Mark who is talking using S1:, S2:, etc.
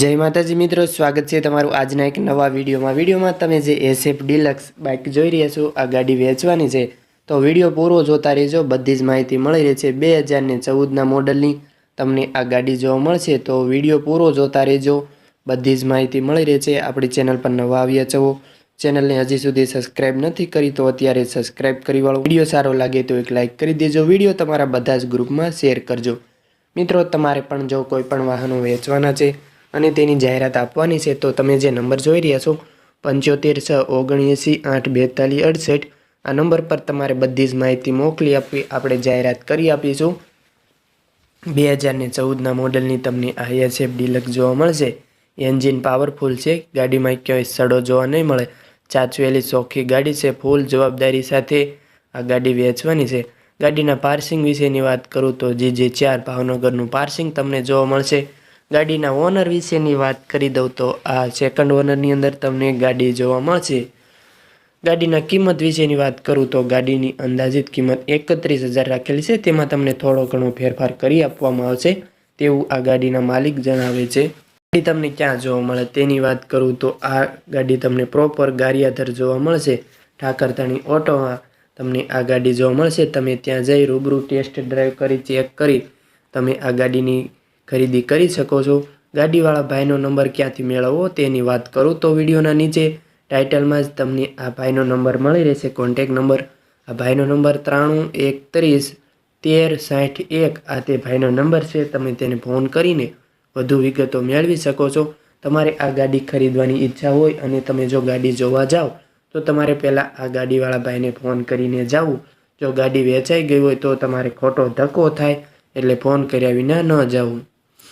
S1: જય માતાજી મિત્રો, સ્વાગત છે તમારું આજના એક નવા વિડીયોમાં. વિડીયોમાં તમે જે એસએફ ડિલક્સ બાઇક જોઈ રહ્યા છો, આ ગાડી વેચવાની છે, તો વીડિયો પૂરો જોતા રહેજો. બધી જ માહિતી મળી રહે છે બે હજારને ચૌદના મોડલની તમને આ ગાડી જોવા મળશે, તો વીડિયો પૂરો જોતા રહેજો. બધી જ માહિતી મળી રહે છે આપણી ચેનલ પર નવા આવ્યા છો, ચેનલને હજી સુધી સબસ્ક્રાઇબ નથી કરી, તો અત્યારે સબસ્ક્રાઇબ કરી વાળો. વીડિયો સારો લાગે તો એક લાઇક કરી દેજો. વીડિયો તમારા બધા જ ગ્રુપમાં શેર કરજો. મિત્રો, તમારે પણ જો કોઈ પણ વાહનો વેચવાના છે અને તેની જાહેરાત આપવાની છે. તો તમે જે નંબર જોઈ રહ્યા છો, પંચોતેર છ ઓગણએંસી આઠ બેતાલીસ અડસઠ, આ નંબર પર તમારે બધી જ માહિતી મોકલી આપવી. આપણે જાહેરાત કરી આપીશું. બે હજારને ચૌદના મોડલની તમને આ એસએફ ડિલક્સ જોવા મળશે. એન્જિન પાવરફુલ છે. ગાડીમાં ક્યાંય સડો જોવા નહીં મળે. ચાચવેલી ચોખ્ખી ગાડી છે. ફૂલ જવાબદારી સાથે આ ગાડી વેચવાની છે. ગાડીના પાર્સિંગ વિશેની વાત કરું તો જે જે ચાર ભાવનગરનું પાર્સિંગ તમને જોવા મળશે. ગાડીના ઓનર વિશેની વાત કરી દઉં તો આ સેકન્ડ ઓનરની અંદર તમને ગાડી જોવા મળશે. ગાડીના કિંમત વિશેની વાત કરું તો ગાડીની અંદાજિત કિંમત એકત્રીસ હજાર રાખેલી છે. તેમાં તમને થોડો ઘણો ફેરફાર કરી આપવામાં આવશે. તેવું આ ગાડીના માલિક જણાવે છે. ગાડી તમને ક્યાં જોવા મળે તેની વાત કરું તો આ ગાડી તમને પ્રોપર ગારિયાધર જોવા મળશે. ઠાકરતાની ઓટોમાં તમને આ ગાડી જોવા મળશે. તમે ત્યાં જઈ રૂબરૂ ટેસ્ટ ડ્રાઈવ કરી ચેક કરી. તમે આ ગાડીની ખરીદી કરી શકો છો. ગાડીવાળા ભાઈનો નંબર ક્યાંથી મેળવવો તેની વાત કરું તો વિડીયોના નીચે ટાઇટલમાં જ તમને આ ભાઈનો નંબર મળી રહેશે. કોન્ટેક નંબર, આ ભાઈનો નંબર ત્રાણું એકત્રીસ તેર સાઠ એક, આ તે ભાઈનો નંબર છે. તમે તેને ફોન કરીને વધુ વિગતો મેળવી શકો છો. તમારે આ ગાડી ખરીદવાની ઈચ્છા હોય અને તમે જો ગાડી જોવા જાઓ તો તમારે પહેલાં આ ગાડીવાળા ભાઈને ફોન કરીને જાવું. જો ગાડી વેચાઈ ગઈ હોય તો તમારે ખોટો ધક્કો થાય, એટલે ફોન કર્યા વિના ન જવું.